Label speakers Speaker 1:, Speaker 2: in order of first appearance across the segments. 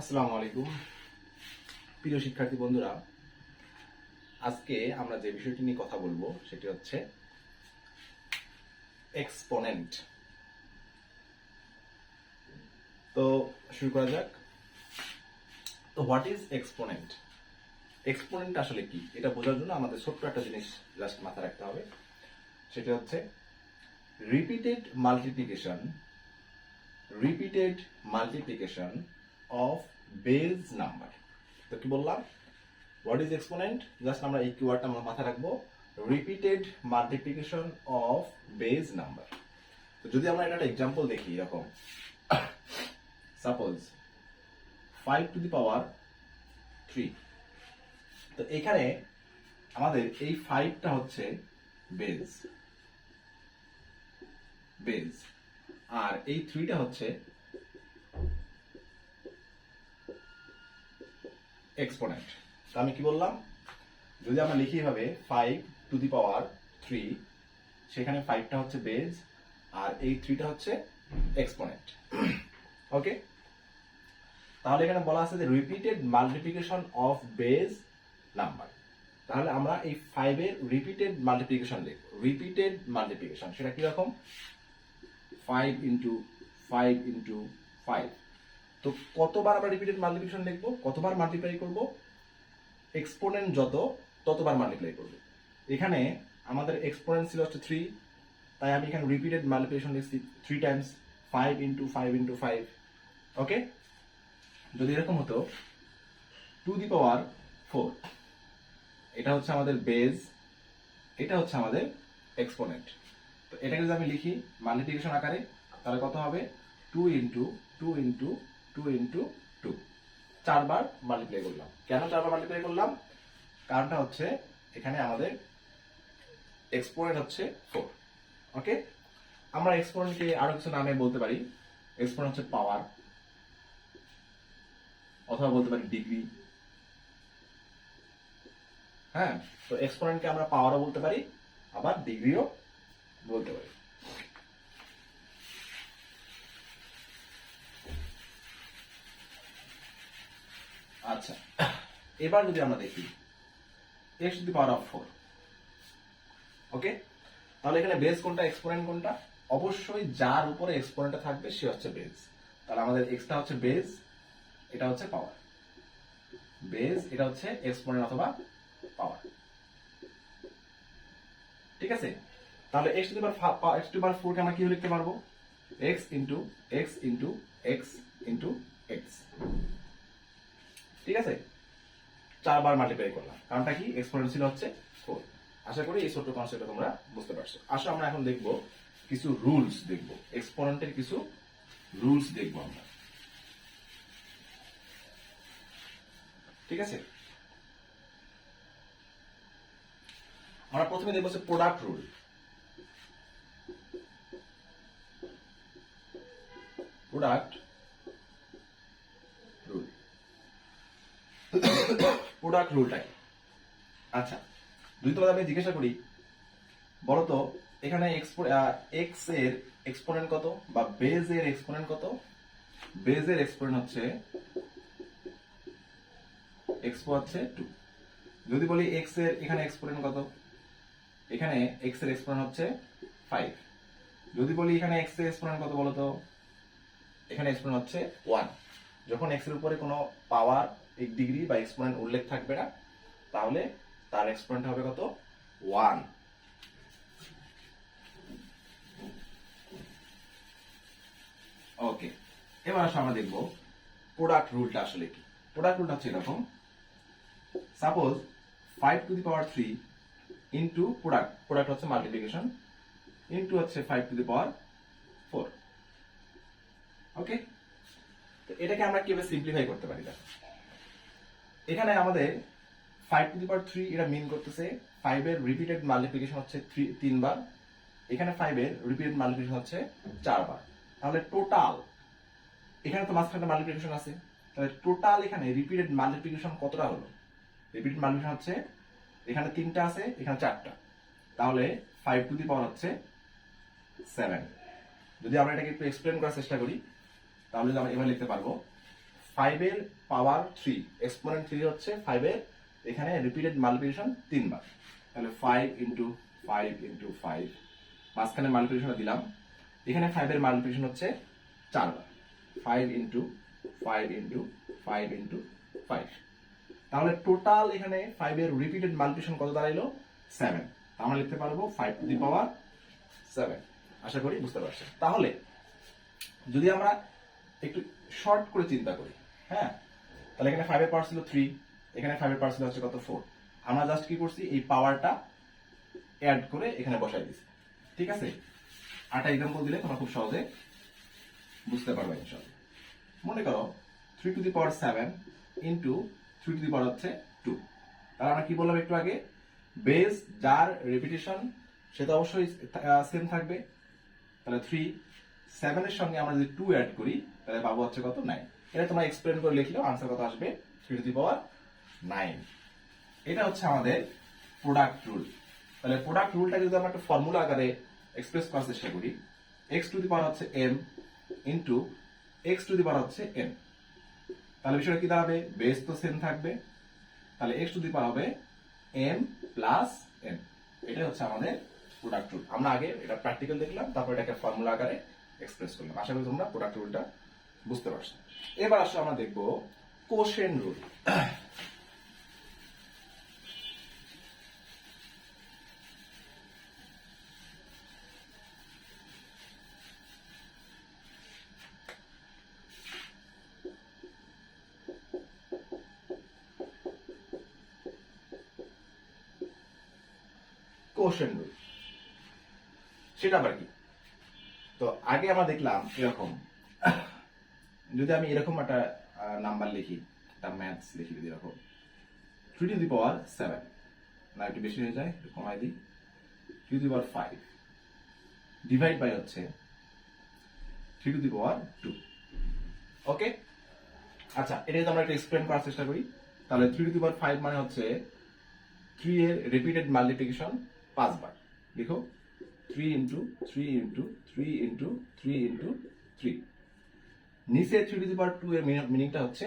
Speaker 1: আসসালামু আলাইকুম। প্রিয় শিক্ষার্থী বন্ধুরা, আজকে আমরা যে বিষয়টি নিয়ে কথা বলব, সেটি হচ্ছে এক্সপোনেন্ট তো শুরু করা যাক। তো হোয়াট ইজ এক্সপোনেন্ট এক্সপোনেন্ট আসলে কি? এটা বোঝার জন্য আমাদের ছোট্ট একটা জিনিস জাস্ট মাথায় রাখতে হবে। সেটা হচ্ছে repeated multiplication repeated multiplication of base number তো কি বললাম? হোয়াট ইজ এক্সপোনেন্ট জাস্ট আমরা এই কিওয়ার্ডটা আমরা মাথায় রাখব। Repeated multiplication of base number তো যদি আমরা একটা এক্সাম্পল দেখি এরকম। Suppose five to the power three তো এখানে আমাদের এই ফাইভটা হচ্ছে বেজ বেজ আর এই থ্রিটা হচ্ছে এক্সপোনেন্ট তো আমি কি বললাম? যদি আমরা লিখি হবে five to the power three সেখানে ফাইভটা হচ্ছে বেজ আর এই থ্রিটা হচ্ছে এক্সপোনেন্ট ওকে তাহলে এখানে বলা আছে যে repeated multiplication of base number তাহলে আমরা এই ফাইভের রিপিটেড মাল্টিপ্লিকেশন লিখব। রিপিটেড মাল্টিপ্লিকেশন সেটা কীরকম? Five into five into five তো কতবার আমরা রিপিটেড মাল্টিপ্লিকেশন লিখব? কতবার মাল্টিপ্লাই করব? এক্সপোনেন্ট যত, ততবার মাল্টিপ্লাই করব। এখানে আমাদের এক্সপোনেন্ট ছিল হচ্ছে থ্রি তাই আমি এখানে রিপিটেড মাল্টিপ্লিকেশন লিখছি three times five into five into five okay যদি এরকম হতো টু দি পাওয়ার ফোর এটা হচ্ছে আমাদের বেজ এটা হচ্ছে আমাদের এক্সপোনেন্ট তো এটাকে যদি আমি লিখি মাল্টিপ্লিকেশন আকারে, তাহলে কত হবে? Two into two into two into two চারবার মাল্টিপ্লাই করলাম। কেন চারবার মাল্টিপ্লাই করলাম? কারণটা হচ্ছে এখানে আমাদের এক্সপোনেন্ট হচ্ছে ফোর ওকে আমরা এক্সপোনেন্টকে আরও কিছু নামে বলতে পারি। এক্সপোনেন্ট হচ্ছে পাওয়ার অথবা বলতে পারি ডিগ্রি হ্যাঁ তো এক্সপোনেন্টকে আমরা পাওয়ারও বলতে পারি, আবার ডিগ্রিও বলতে পারি। আচ্ছা এবার যদি আমরা দেখি X to the power of four okay তাহলে এখানে বেস কোনটা এক্সপোনেন্ট কোনটা? অবশ্যই যার উপরে এক্সপোনেন্টটা থাকবে, সে হচ্ছে বেস তাহলে আমাদের এক্সটা হচ্ছে বেস এটা হচ্ছে পাওয়ার বেস এটা হচ্ছে এক্সপোনেন্ট অথবা পাওয়ার ঠিক আছে? তাহলে X to the power X to power four কে আমরা কি লিখতে পারব? X into X into X into X ঠিক আছে? চারবার মাল্টিপ্লাই করলাম। কারণটা কি? এক্সপোনেন্ট ছিল হচ্ছে ফোর আশা করি এই ছোট্ট কনসেপ্টটা তোমরা বুঝতে পারছ। আসো আমরা এখন দেখব কিছু রুলস দেখব। এক্সপোনেন্টের কিছু রুলস দেখব আমরা। ঠিক আছে? আমরা প্রথমে দেখব হচ্ছে product rule product rule product রুলটা কি আচ্ছা যদি তোমাদের আমি জিজ্ঞাসা করি বলো তো এখানে এক্সের এক্সপোনেন্ট কত বা বেজ এর এক্সপোনেন্ট কত? বেজ এর এক্সপোনেন্ট হচ্ছে এক্সপো হচ্ছে টু যদি বলি এক্সের এখানে এক্সপোনেন্ট কত? এখানে এক্সের এক্সপোনেন্ট হচ্ছে ফাইভ যদি বলি এখানে এক্সের এক্সপোনেন্ট কত বলো তো এখানে এক্সপোনেন্ট হচ্ছে ওয়ান যখন এক্সের উপরে কোনো পাওয়ার এক ডিগ্রি বা এক্সপোনেন্ট উল্লেখ থাকবে না, তাহলে তার এক্সপোনেন্ট হবে কত? ওয়ান ওকে এবার আসলে আমরা দেখব প্রোডাক্ট রুলটা আসলে কি? প্রোডাক্ট রুলটা হচ্ছে এরকম। Suppose five to the power three into product product হচ্ছে মাল্টিপ্লিকেশন ইন্টু হচ্ছে five to the power four okay তো এটাকে আমরা কীভাবে সিম্পলিফাই করতে পারি? দেখো এখানে আমাদের five to the power three এটা মিন করতেছে। ফাইভ এর রিপিটেড মাল্টিপ্লিকেশন হচ্ছে থ্রি তিনবার। এখানে ফাইভ এর রিপিটেড মাল্টিপ্লিকেশন হচ্ছে চারবার। তাহলে টোটাল এখানে তো মাঝখানে মাল্টিপ্লিকেশন আছে। তাহলে টোটাল এখানে রিপিটেড মাল্টিপ্লিকেশন কতটা হলো? রিপিটেড মাল্টিপ্লিকেশন হচ্ছে, এখানে তিনটা আছে, এখানে চারটা। তাহলে ফাইভ টু দি পাওয়ার হচ্ছে সেভেন যদি আমরা এটাকে একটু এক্সপ্লেন করার চেষ্টা করি, তাহলে আমরা এবার লিখতে পারব। ফাইভের পাওয়ার থ্রি, এক্সপোনেন্ট থ্রি হচ্ছে ফাইভের এখানে রিপিটেড মাল্টিপ্লিকেশন তিনবার। তাহলে five into five into five মাঝখানে মাল্টিপ্লিকেশন দিলাম। এখানে ফাইভের মাল্টিপ্লিকেশন হচ্ছে চারবার। Five into five into five into five তাহলে টোটাল এখানে ফাইভের রিপিটেড মাল্টিপ্লিকেশন কত দাঁড়াইলো? সেভেন আমরা লিখতে পারব five to the power seven আশা করি বুঝতে পারছেন। তাহলে যদি আমরা একটু শর্ট করে চিন্তা করি হ্যাঁ? তাহলে এখানে ফাইভের পাওয়ার ছিল থ্রি এখানে ফাইভের পাওয়ার ছিল হচ্ছে কত ফোর আমরা জাস্ট কি করছি, এই পাওয়ারটা অ্যাড করে এখানে বসাই দিছি। ঠিক আছে? আটা এক্সাম্পল দিলে তোমরা খুব সহজে বুঝতে পারবে ইনশাল্লাহ মনে করো three to the power seven into three to the power হচ্ছে টু তাহলে আমরা কি বললাম একটু আগে? বেস যার রেপিটেশন সেটা অবশ্যই সেম থাকবে। তাহলে থ্রি সেভেনের সঙ্গে আমরা যদি টু অ্যাড করি, তাহলে পাবো হচ্ছে কত? নাইন এটা তোমরা এক্সপ্লেন করে লিখলেও আনসার কত আসবে? Three to the power nine এটা হচ্ছে আমাদের প্রোডাক্ট রুল তাহলে প্রোডাক্ট রুলটা যদি আমরা একটা ফর্মুলা আকারে এক্সপ্রেস করার চেষ্টা করি এক্স টু দি পাওয়ার হচ্ছে M into X to the power হচ্ছে এন তাহলে বিষয়টা কি দাঁড়াবে? বেস তো সেম থাকবে। তাহলে এক্স টু দি পাওয়ার হবে এম প্লাস এন এটাই হচ্ছে আমাদের প্রোডাক্ট রুল আমরা আগে এটা প্র্যাকটিক্যাল দেখলাম, তারপর এটাকে ফর্মুলা আকারে এক্সপ্রেস করলাম। আশা করি তোমরা প্রোডাক্ট রুলটা বুঝতে পারছ। এবার আসলে আমরা দেখব কোশেন রুল। Quotient rule. সেটা আবার কি? তো আগে আমরা দেখলাম এরকম যদি আমি এরকম একটা নাম্বার লিখি, একটা ম্যাথস লিখি যদি এরকম three to the power seven না, একটু বেশি হয়ে যায় কমাই দিই। Three to the power five divide by হচ্ছে three to the power two okay আচ্ছা এটা যদি আমরা একটা এক্সপ্লেন করার চেষ্টা করি, তাহলে three to the power five মানে হচ্ছে থ্রি এর রিপিটেড মাল্টিপ্লিকেশন পাঁচবার। দেখো three into three into three into three into three নিচে three to the power two এর মিনিংটা হচ্ছে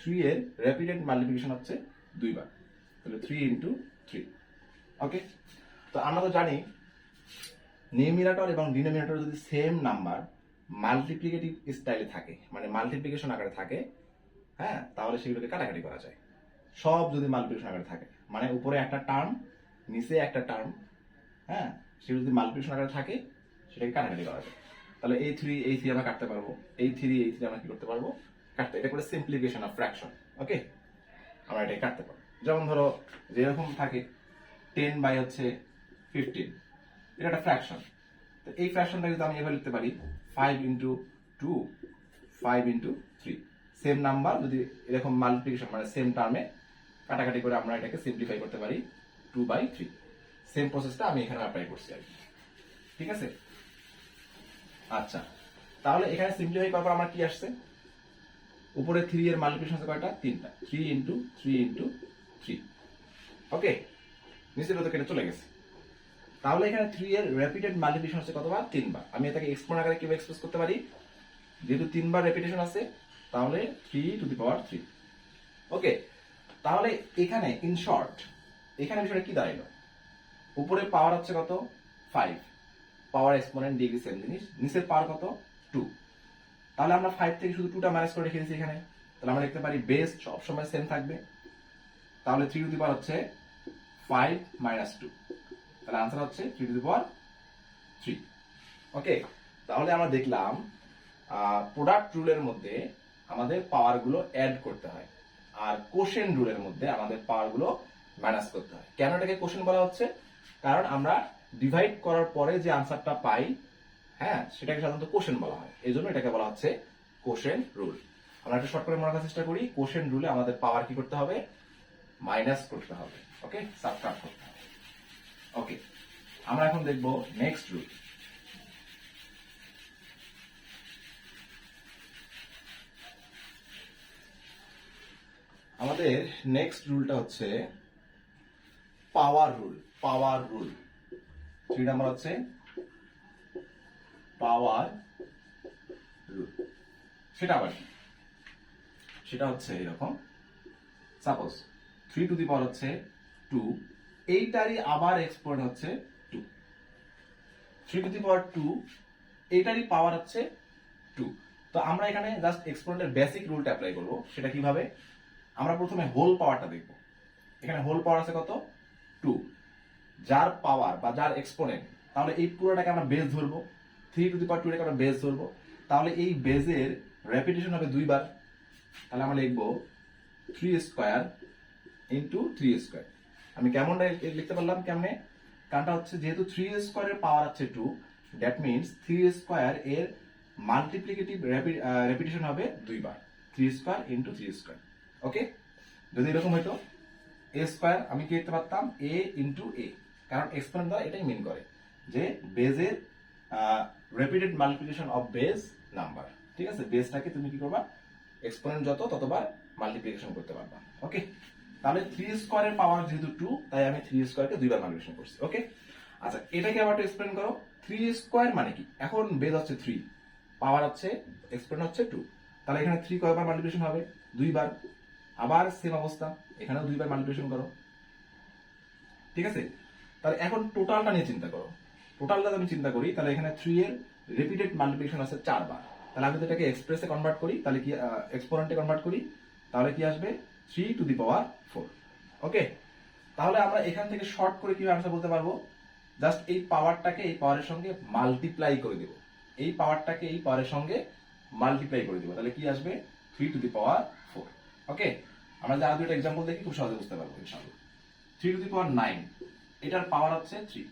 Speaker 1: থ্রি এর র্যাপিডেড মাল্টিপ্লিকেশন হচ্ছে দুইবার। তাহলে থ্রি ইন্টু থ্রি ওকে তো আমরা তো জানি নিউমিনেটর এবং ডিনোমিনেটর যদি সেম নাম্বার মাল্টিপ্লিকেটিভ স্টাইলে থাকে মানে মাল্টিপ্লিকেশন আকারে থাকে হ্যাঁ তাহলে সেগুলোকে কাটাকাটি করা যায়। সব যদি মাল্টিপ্লিকেশন আকারে থাকে মানে উপরে একটা টার্ম নিচে একটা টার্ম হ্যাঁ সেগুলো যদি মাল্টিপ্লিকেশন আকারে থাকে, সেটাকে কাটাকাটি করা যায়। তাহলে এই থ্রি এই থ্রি আমরা কাটতে পারব। এই থ্রি এই থ্রি আমরা কি করতে পারব? কাটতে, এটা করে সিম্পলিফিকেশন অফ ফ্র্যাকশন ওকে আমরা এটাকে কাটতে পারব। যেমন ধরো, যেরকম থাকে টেন বাই হচ্ছে ফিফটিন এটা একটা ফ্র্যাকশন তো এই ফ্র্যাকশনটা যদি আমি এভাবে লিখতে পারি five into two five into three same number যদি এরকম মাল্টিপ্লিকেশন মানে সেম টার্মে কাটাকাটি করে আমরা এটাকে সিম্পলিফাই করতে পারি টু বাই থ্রি সেম প্রসেসটা আমি এখানে অ্যাপ্লাই করছি আর কি। ঠিক আছে? আচ্ছা। তাহলে এখানে সিম্পলিফাই করার পর আমার কি আসছে? উপরে থ্রি এর মাল্টিপ্লিকেশন আছে কয়টা? তিনটা। Three into three into three okay নিচের তো কেটে চলে গেছে। তাহলে এখানে থ্রি এর র্যাপিডেড মাল্টিপ্লিকেশন হচ্ছে কতবার? তিনবার। আমি এটাকে এক্সপ্লেন আকারে কীভাবে এক্সপ্রেস করতে পারি? যেহেতু তিনবার রেপিটেশন আছে, তাহলে three to the power three okay তাহলে এখানে ইন শর্ট এখানে বিষয়টা কি দাঁড়াইলো? উপরে পাওয়ার হচ্ছে কত? Five power exponent degree same জিনিস। নিচের পাওয়ার কত? টু তাহলে আমরা ফাইভ থেকে শুধু টুটা মাইনাস করে রেখে দিচ্ছি এখানে। তাহলে আমরা লিখতে পারি বেস সবসময় সেম থাকবে। তাহলে থ্রি টু দি পাওয়ার হচ্ছে ফাইভ মাইনাস টু তাহলে আনসার হচ্ছে three to the power three okay তাহলে আমরা দেখলাম প্রোডাক্ট রুলের মধ্যে আমাদের পাওয়ারগুলো অ্যাড করতে হয়। আর কোশেন রুলের মধ্যে আমাদের পাওয়ারগুলো মাইনাস করতে হয়। কেন এটাকে কোশেন বলা হচ্ছে? কারণ আমরা ডিভাইড করার পরে যে আনসারটা পাই হ্যাঁ সেটাকে সাধারণত কোশেন বলা হয়। এই জন্য এটাকে বলা হচ্ছে কোশেন রুল আমরা একটা শর্ট করে মনে রাখার চেষ্টা করি। কোশেন রুলে আমাদের পাওয়ার কি করতে হবে? মাইনাস করতে হবে। ওকে সাবট্রাক্ট করতে হবে। ওকে আমরা এখন দেখব নেক্সট রুল আমাদের নেক্সট রুলটা হচ্ছে power rule power rule three number হচ্ছে পাওয়ার সেটা আবার সেটা হচ্ছে এরকম। Suppose three to the power হচ্ছে টু এইটারই আবার এক্সপোর্ট হচ্ছে two three to the power two এইটারই power হচ্ছে টু তো আমরা এখানে জাস্ট এক্সপোনেন্টের বেসিক রুলটা অ্যাপ্লাই করব। সেটা কীভাবে? আমরা প্রথমে হোল পাওয়ারটা দেখব। এখানে হোল পাওয়ার আছে কত? টু যার পাওয়ার বা যার এক্সপোনেন্ট তাহলে এই পুরোটাকে আমরা বেস ধরবো। থ্রি টু দি পাওয়ার টুটাকে আমরা বেস ধরবো। তাহলে এই বেজের রেপিটেশন হবে দুইবার। তাহলে আমরা লিখব three square into three square আমি কেমনটা লিখতে পারলাম কেমনে? কারণটা হচ্ছে যেহেতু থ্রি স্কোয়ারের পাওয়ার আছে two that means three square এর মাল্টিপ্লিকেটিভ রেপিটেশন হবে দুইবার। Three square into three square okay যদি এরকম হইতো এ স্কোয়ার আমি কি লিখতে পারতাম? এ ইন্টু এ কারণ এক্সপোনেন্ট দ্বারা এটাই মিন করে যে বেজের repeated multiplication of base number ঠিক আছে? বেসটাকে তুমি কি করবা? এক্সপোনেন্ট যত, ততবার মাল্টিপ্লিকেশন করতে পারবা। ওকে তাহলে থ্রি স্কোয়ারের পাওয়ার যেহেতু টু তাই আমি থ্রি স্কোয়ারকে দুইবার মাল্টিপ্লিকেশন করছি। ওকে আচ্ছা এটাকে আবার একটু এক্সপ্লেন করো। থ্রি স্কোয়ার মানে কি? এখন বেজ হচ্ছে থ্রি পাওয়ার হচ্ছে এক্সপ্লেন হচ্ছে টু তাহলে এখানে থ্রি কয়বার মাল্টিপ্লিকেশন হবে? দুইবার। আবার সেম অবস্থা। এখানেও দুইবার মাল্টিপ্লিকেশন করো। ঠিক আছে? তাহলে এখন টোটালটা নিয়ে চিন্তা করো। টোটালটা যদি আমি চিন্তা করি, তাহলে এখানে থ্রি এর রিপিটেড মাল্টিপ্লিকেশন আছে চারবার। তাহলে আমি যদি এটাকে এক্সপ্রেসে কনভার্ট করি, তাহলে কি এক্সপোনেন্টে কনভার্ট করি, তাহলে কি আসবে? Three to the power four okay তাহলে আমরা এখান থেকে শর্ট করে কীভাবে আনসার বলতে পারব? জাস্ট এই পাওয়ারটাকে এই পাওয়ারের সঙ্গে মাল্টিপ্লাই করে দেব। এই পাওয়ারটাকে এই পাওয়ারের সঙ্গে মাল্টিপ্লাই করে দেবো। তাহলে কি আসবে? Three to the power four okay আমরা যা দুটো এক্সাম্পল দেখি, খুব সহজে বুঝতে পারব, ইনশাআল্লাহ। Three to the power nine এটার পাওয়ার হচ্ছে থ্রি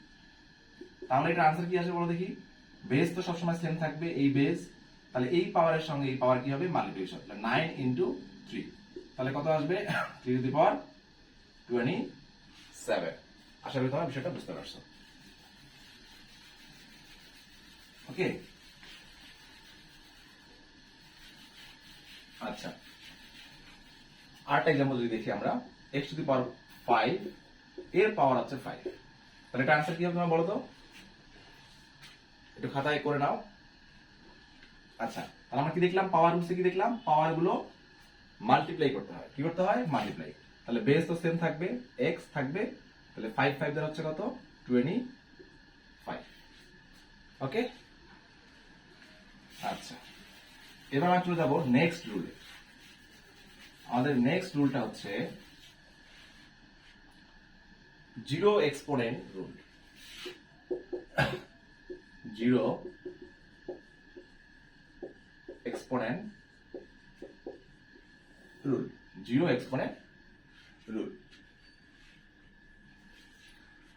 Speaker 1: তাহলে এটার আনসার কি আসবে বলো দেখি? বেস তো সবসময় সেম থাকবে, এই বেস তাহলে এই পাওয়ারের সঙ্গে এই পাওয়ার কি হবে? মাল্টিপ্লিকেশন তাহলে নাইন ইন্টু থ্রি তাহলে কত আসবে? Three to the power twenty seven আশা করি তোমরা বিষয়টা বুঝতে পারছ। ওকে আচ্ছা। আরেকটা এক্সাম্পল যদি দেখি আমরা x to the power five এর পাওয়ার আছে ফাইভ তাহলে এটা আনসার কি হবে তোমার বলো তো? একটু খাতায় করে নাও। আচ্ছা তাহলে আমরা কি দেখলাম? পাওয়ার রুলসে কি দেখলাম? পাওয়ারগুলো মাল্টিপ্লাই করতে হয়। কি করতে হয়? মাল্টিপ্লাই তাহলে বেস তো সেম থাকবে এক্স থাকবে, তাহলে ফাইভ ফাইভ দ্বারা হচ্ছে কত? টোয়েন্টি ফাইভ ওকে আচ্ছা এবার আমরা চলে যাব নেক্সট রুলে আমাদের নেক্সট রুলটা হচ্ছে zero exponent rule zero exponent rule zero exponent rule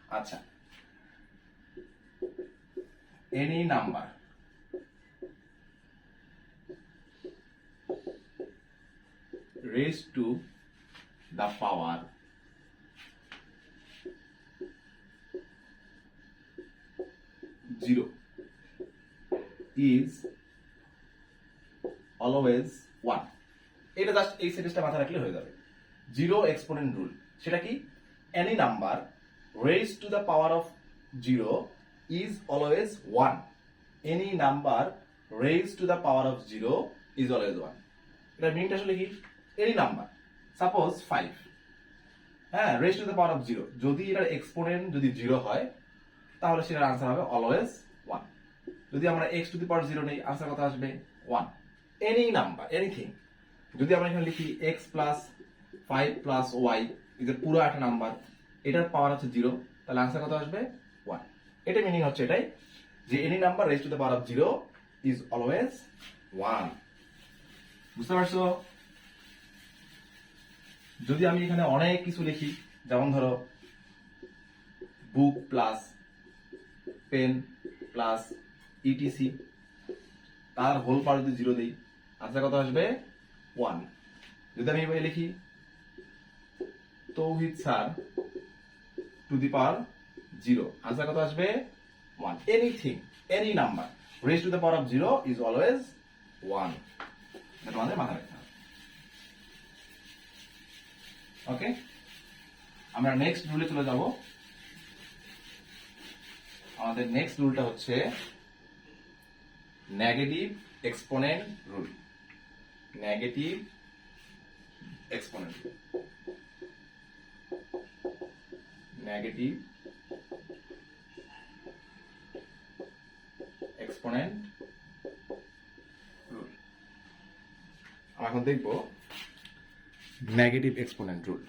Speaker 1: আচ্ছা। Any number raised to the power zero is always one এটা জাস্ট এই সেন্টেন্সটা মাথায় রাখলে হয়ে যাবে। জিরো এক্সপোনেন্ট রুল সেটা কি? Any number raise to the power of zero is always one any number raise to the power of zero is always one এটা মিনিংটা আসলে কি? এনি নাম্বার সাপোজ ফাইভ হ্যাঁ raise to the power of zero যদি এটার exponent যদি zero হয় তাহলে সেটার আনসার হবে অলওয়েজ ওয়ান যদি আমরা x to the power zero নেই আনসার কত আসবে? ওয়ান এনি নাম্বার এনিথিং যদি আমরা এখানে লিখি x plus five plus y এদের পুরো একটা নাম্বার এটার পাওয়ার হচ্ছে জিরো তাহলে আনসার কত আসবে? ওয়ান এটা মিনিং হচ্ছে এটাই, যে any number raise to the power of zero is always one বুঝতে পারছ? যদি আমি এখানে অনেক কিছু লিখি, যেমন ধরো book plus pen plus ETC তার হোল পাওয়ার যদি জিরো দিই আনসার কত আসবে? ওয়ান যদি আমি এভাবে লিখি, Tauhid sir to the power zero answer কত আসবে? One anything any number raise to the power of zero is always one এটা তোমাদের মাথায় রাখতে হবে। ওকে আমরা নেক্সট রুলে চলে যাব। আমাদের নেক্সট রুলটা হচ্ছে negative exponent rule negative exponent negative exponent rule আমরা এখন দেখব নেগেটিভ এক্সপোনেন্ট রুল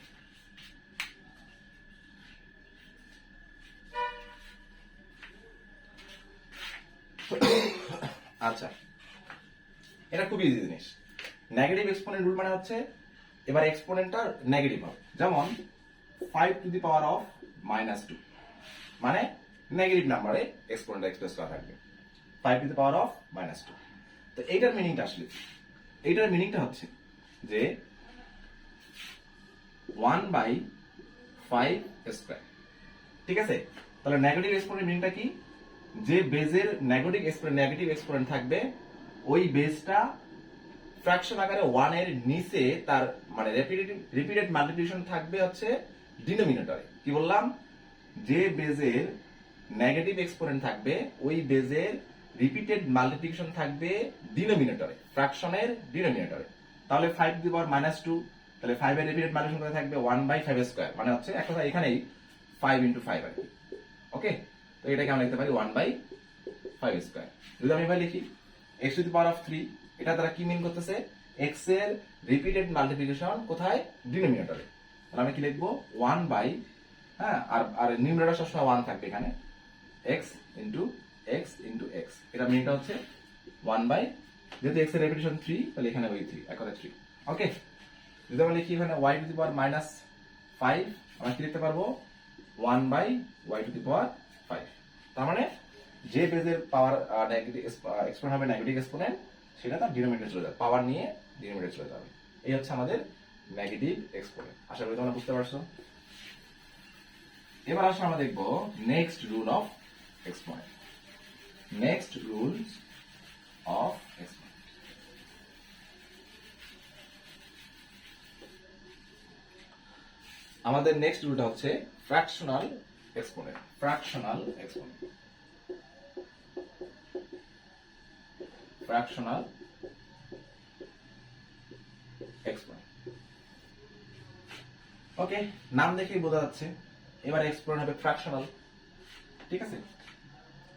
Speaker 1: এটা খুব ইজি জিনিস। নেগেটিভ এক্সপোনেন্ট রুল মানে হচ্ছে, এবার এক্সপোনেন্টটা নেগেটিভ হবে। যেমন five to the power of minus two মানে নেগেটিভ নাম্বারে এক্সপোনেন্ট এক্সপ্রেস করা থাকবে। Five to the power of minus two তো এইটার মিনিংটা আসলে এইটার মিনিংটা হচ্ছে যে ওয়ান বাই ফাইভ স্কোয়ার ঠিক আছে? তাহলে নেগেটিভ এক্সপোনেন্ট মিনিংটা কি? যে বেজের নেগেটিভ নেগেটিভ এক্সপোনেন্ট থাকবে ওই বেজটা ফ্র্যাকশন আকারে ওয়ানের নিচে তার মানে রিপিটেড রিপিটেড মাল্টিপ্লিকেশন থাকবে হচ্ছে ডিনোমিনেটরে কি বললাম? যে বেজের নেগেটিভ এক্সপোনেন্ট থাকবে, ওই বেজের রিপিটেড মাল্টিপ্লিকেশন থাকবে ডিনোমিনেটরে ফ্র্যাকশনের ডিনোমিনেটরে তাহলে five the power minus two তাহলে এর রিপিটেড মাল্টিপ্লিকেশন করে থাকবে ওয়ান বাই ফাইভ স্কোয়ার মানে হচ্ছে এক কথা এখানেই ফাইভ ইন্টু ফাইভ আর ওকে তো এটাকে আমরা লিখতে পারি ওয়ান বাই ফাইভ স্কোয়ার যদি আমি এবার লিখি x to the power of three এটা তারা কি মিন করতেছে? এক্সের রিপিটেড মাল্টিপ্লিকেশন কোথায়? ডিনোমিনেটরে তাহলে আমি কি লিখব? ওয়ান বাই হ্যাঁ আর আর নিউমিনেটর সবসময় ওয়ান থাকবে এখানে। X into x into x এটা মিনিটা হচ্ছে ওয়ান বাই যেহেতু এক্সের রেপিটেশন থ্রি তাহলে এখানে ওই থ্রি এক থ্রি ওকে যদি আমরা লিখি এখানে Y to the power minus five আমরা কি লিখতে পারব? One by Y to the power five তার মানে যে বেজের পাওয়ার নেগেটিভ এক্সপোনেন্ট হবে নেগেটিভ এক্সপোনেন্ট সেটা তার ডিনোমিনেটর চলে যাবে। পাওয়ার নিয়ে ডিনোমিনেটর চলে যাবে। এই হচ্ছে আমাদের নেগেটিভ এক্সপোনেন্ট আশা করি তোমরা বুঝতে পারছ। এবার আসলে আমরা দেখব next rule of exponent next rules of আমাদের নেক্সট রুলটা হচ্ছে fractional exponent fractional exponent fractional exponent okay নাম দেখেই বোঝা যাচ্ছে। এবার এক্সপোনেন্ট হবে ফ্র্যাকশনাল ঠিক আছে?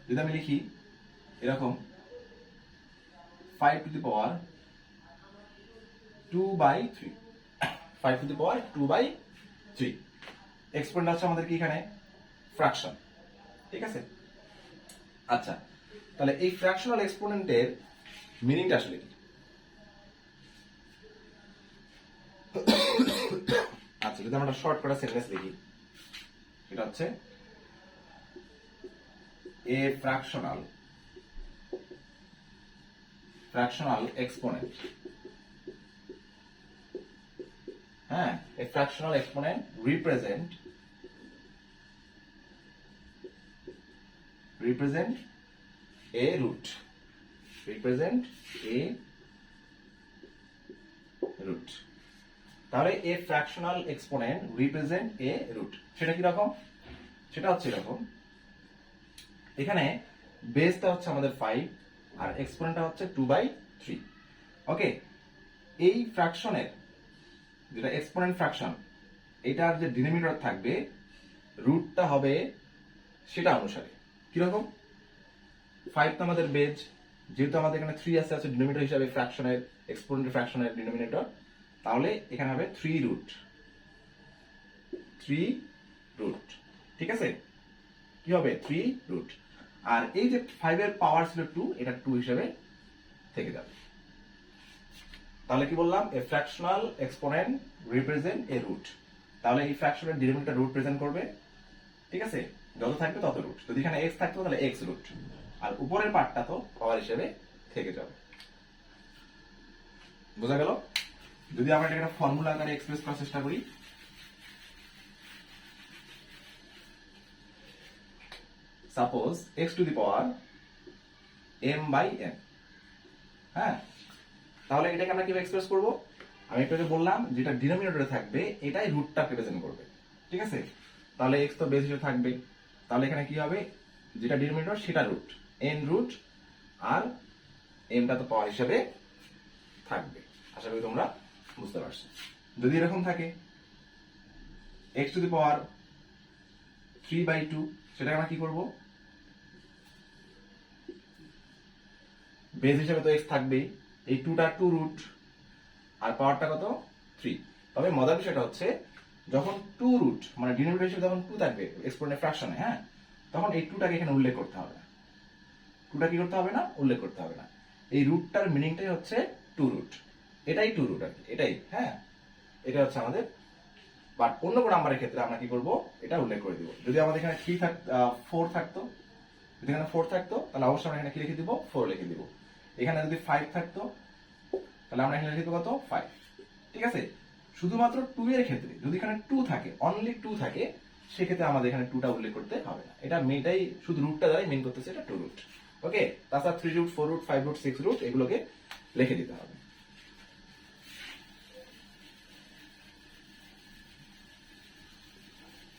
Speaker 1: যদি আমি লিখি এরকম five to the power two by three five to the power two by three exponent হচ্ছে আমাদের কি এখানে? ফ্র্যাকশন ঠিক আছে? আচ্ছা তাহলে এই ফ্র্যাকশনাল এক্সপোনেন্টের মিনিংটা আসলে আচ্ছা যদি আমরা শর্ট করে সেন্টেন্স লিখি, এটা হচ্ছে এ ফ্র্যাকশনাল ফ্র্যাকশনাল এক্সপোনেন্ট হ্যাঁ a fractional exponent represent represent a root. Represent a root. তাহলে a fractional exponent represent a root সেটা কি রকম? সেটা হচ্ছে এরকম। এখানে বেসটা হচ্ছে আমাদের ফাইভ আর এক্সপোনেন্টটা হচ্ছে টু বাই থ্রি ওকে এই ফ্র্যাকশনের যেটা এক্সপোনেন্ট ফ্র্যাকশন এটার যে ডিনোমিনেটর থাকবে রুটটা হবে সেটা অনুসারে। কীরকম? ফাইভ আমাদের বেজ যেহেতু আমাদের এখানে থ্রি আছে আছে ডিনোমিনেটর হিসাবে ফ্র্যাকশনের এক্সপোনেন্ট ফ্র্যাকশনের ডিনোমিনেটর তাহলে এখানে হবে থ্রি রুট থ্রি রুট ঠিক আছে? কি হবে? থ্রি রুট আর এই যে ফাইভের পাওয়ার ছিল টু এটা টু হিসাবে থেকে যাবে। তাহলে কি বললাম? A fractional exponent represent a root তাহলে এই ফ্র্যাকশনের ডিনোমিনেটর রুট প্রেজেন্ট করবে। ঠিক আছে? যত থাকবে তত রুট যদি এখানে এক্স থাকতো তাহলে এক্স রুট আর উপরের পার্টটা তো পাওয়ার হিসেবে থেকে যাবে। বোঝা গেল? যদি আমরা এটা একটা ফর্মুলা আকারে এক্সপ্রেস করার চেষ্টা করি। Suppose x to the power m by n হ্যাঁ? তাহলে এটাকে আমরা কীভাবে এক্সপ্রেস করব? আমি একটু বললাম, যেটা ডিনোমিনেটরে থাকবে, এটাই রুটটা রিপ্রেজেন্ট করবে। ঠিক আছে? তাহলে এক্স তো বেস হিসেবে থাকবে। তাহলে এখানে কি হবে? যেটা ডিনোমিনেটর সেটা রুট এন রুট আর এমটা তো পাওয়ার হিসাবে থাকবে। আশা করি তোমরা বুঝতে পারছ। যদি এরকম থাকে x to the power three by two সেটাকে আমরা কি করব? বেস হিসাবে তো এক্স থাকবেই। এই টুটা টু রুট আর পাওয়ারটা কত? থ্রি তবে মজার বিষয়টা হচ্ছে, যখন টু রুট মানে ডিনোমিনেটর হিসেবে যখন টু থাকবে এক্সপোনেন্ট ফ্র্যাকশনে হ্যাঁ তখন এই টুটাকে এখানে উল্লেখ করতে হবে। টুটা কি করতে হবে না? উল্লেখ করতে হবে না। এই রুটটার মিনিংটাই হচ্ছে টু রুট এটাই টু রুট আর এটাই হ্যাঁ? এটা হচ্ছে আমাদের বাট অন্য কোনো নাম্বারের ক্ষেত্রে আমরা কি করব? এটা উল্লেখ করে দিব। যদি আমাদের এখানে থ্রি থাক ফোর থাকতো, যদি এখানে ফোর থাকতো, তাহলে অবশ্যই আমরা এখানে কি লিখে দিব? ফোর লিখে দিব। এখানে যদি ফাইভ থাকতো, তাহলে আমরা এখানে লিখে দেবো কত? ফাইভ ঠিক আছে? শুধুমাত্র টু এর ক্ষেত্রে যদি এখানে টু থাকে অনলি টু থাকে, সেক্ষেত্রে আমাদের এখানে টুটা উল্লেখ করতে হবে না। এটা মেটাই শুধু রুটটা দ্বারাই মেন করতেছে, এটা টু রুট ওকে, তাছাড়া three root four root five root six root এগুলোকে লিখে দিতে হবে।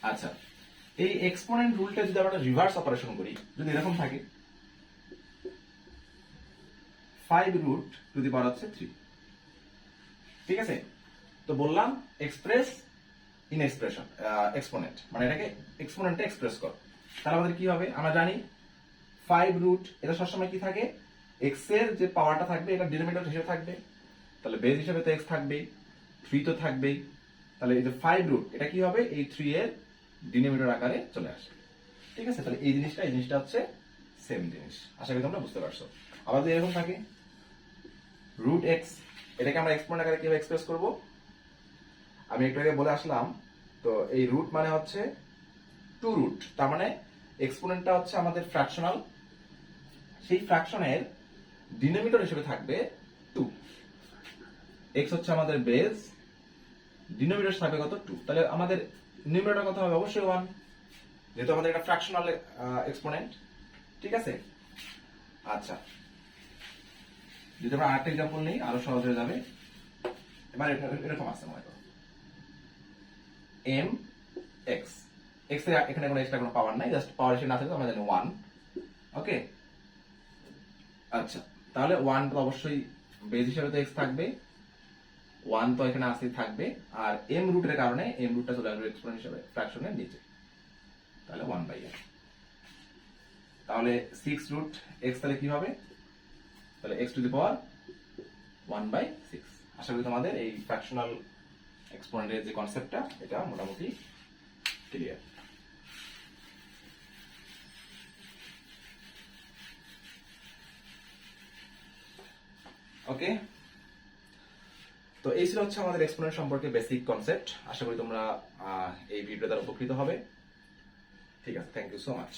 Speaker 1: আচ্ছা এই এক্সপোনেন্ট রুলটা যদি আমরা রিভার্স অপারেশন করি, যদি এরকম থাকে five root to the power হচ্ছে থ্রি ঠিক আছে? তো বললাম এক্সপ্রেস ইন এক্সপ্রেশন এক্সপোনেন্ট মানে এটাকে এক্সপোনেন্টে এক্সপ্রেস কর। তাহলে আমাদের কি হবে? আমরা জানি ফাইভ রুট এটা সবসময় কি থাকে? এক্সের যে পাওয়ারটা থাকবে, এটা ডিনোমিনেটর হিসেবে থাকবে। তাহলে বেস হিসেবে তো এক্স থাকবেই থ্রি তো থাকবেই। তাহলে এই যে ফাইভ রুট এটা কি হবে? এই থ্রি এর ডিনোমিনেটর আকারে চলে আসে ঠিক আছে? তাহলে এই জিনিসটা এই জিনিসটা হচ্ছে সেম জিনিস। আশা করি তোমরা বুঝতে পারছ। আবার যদি এরকম থাকে রুট এক্স এটাকে আমরা এক্সপোনেন্ট আকারে কীভাবে এক্সপ্রেস করব? আমি একটু আগে বলে আসলাম, তো এই রুট মানে হচ্ছে টু রুট তার মানে এক্সপোনেন্টটা হচ্ছে আমাদের ফ্র্যাকশনাল সেই ফ্র্যাকশনের ডিনোমিনেটর হিসেবে থাকবে টু এক্স হচ্ছে আমাদের বেস ডিনোমিনেটর থাকবে কত টু তাহলে আমাদের নিউমিনেটর কত হবে? অবশ্যই ওয়ান যেহেতু আমাদের এটা ফ্র্যাকশনাল এক্সপোনেন্ট ঠিক আছে? আচ্ছা। যদি আমরা আরেকটা এক্সাম্পল নিই, আরও সহজ হয়ে যাবে। এবার এরকম আসছে মনে করো। এম এক্স এক্সের এখানে কোনো এক্সট্রা কোনো পাওয়ার নাই জাস্ট পাওয়ার হিসেবে না থাকলে আমরা জানি ওয়ান ওকে আচ্ছা তাহলে ওয়ান তো অবশ্যই বেস হিসেবে তো এক্স থাকবে ওয়ান তো এখানে আসতেই থাকবে, আর এম রুটের কারণে এম রুটটা চলে আসবে এক্সপোনেন্ট হিসেবে ফ্র্যাকশনের নিচে। তাহলে ওয়ান বাই এম তাহলে সিক্স রুট এক্স তাহলে কি হবে? তাহলে x to the power one by six আশা করি তোমাদের এই ফ্র্যাকশনাল এক্সপোনেন্টের যে কনসেপ্টটা এটা মোটামুটি ক্লিয়ার ওকে তো এই ছিল হচ্ছে আমাদের এক্সপোনেন্ট সম্পর্কে বেসিক কনসেপ্ট আশা করি তোমরা এই ভিডিও দ্বারা উপকৃত হবে। ঠিক আছে থ্যাংক ইউ সো মাচ